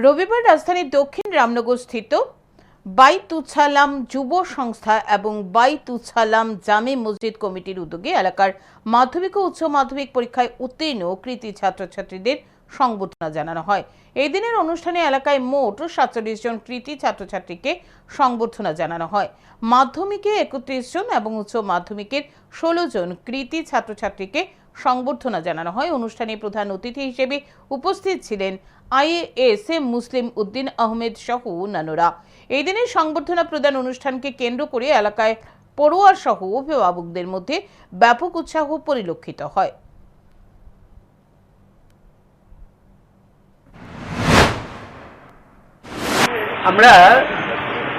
রবিবার রাজধানীর দক্ষিণ রামনগর স্থিত বাইতুছালাম যুব সংস্থা এবং বাইতুছালাম জামে মসজিদ কমিটির উদ্যোগে এলাকার মাধ্যমিক ও উচ্চ মাধ্যমিক পরীক্ষায় উত্তীর্ণ কৃতি ছাত্রছাত্রীদের সংবর্ধনা জানানো হয়। এই দিনের অনুষ্ঠানে এলাকায় মোট সাতচল্লিশ জন কৃতি ছাত্রছাত্রীকে সংবর্ধনা জানানো হয়। মাধ্যমিকে একত্রিশ জন এবং উচ্চ মাধ্যমিকের ষোলো জন কৃতি ছাত্রছাত্রীকে সংবর্ধনা জানানো হয়। অনুষ্ঠানে প্রধান অতিথি হিসেবে উপস্থিত ছিলেন আইএএস মুসলিম উদ্দিন আহমেদ সহ অন্যান্যরা। এই দিনের সংবর্ধনা প্রদান অনুষ্ঠানকে কেন্দ্র করে এলাকায় পড়ুয়া সহ অভিভাবকদের মধ্যে ব্যাপক উৎসাহ পরিলক্ষিত হয়। আমরা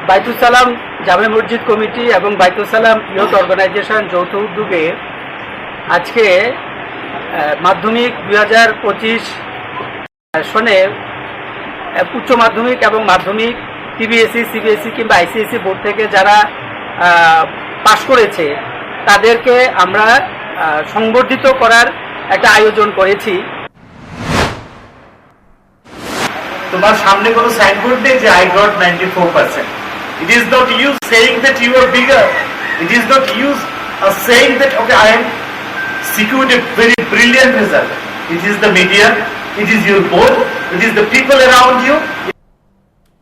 বাইতুল সালাম জামে মসজিদ কমিটি এবং বাইতুল সালাম অর্গানাইজেশন যৌথ উদ্যোগে আজকে মাধ্যমিক দুই হাজার পঁচিশ সনে উচ্চ মাধ্যমিক এবং মাধ্যমিক সিবিএসই E, কিংবা আইসিএসসি বোর্ড থেকে যারা পাশ করেছে তাদেরকে আমরা সংবর্ধিত করার একটা আয়োজন করেছি। তোমার সামনে কোনো সাইনবোর্ড নেই যে I got ninety four percent it is not use saying that you are bigger it is not use saying that okay I am a very brilliant result. It is the media, it is your board, it is the people around you,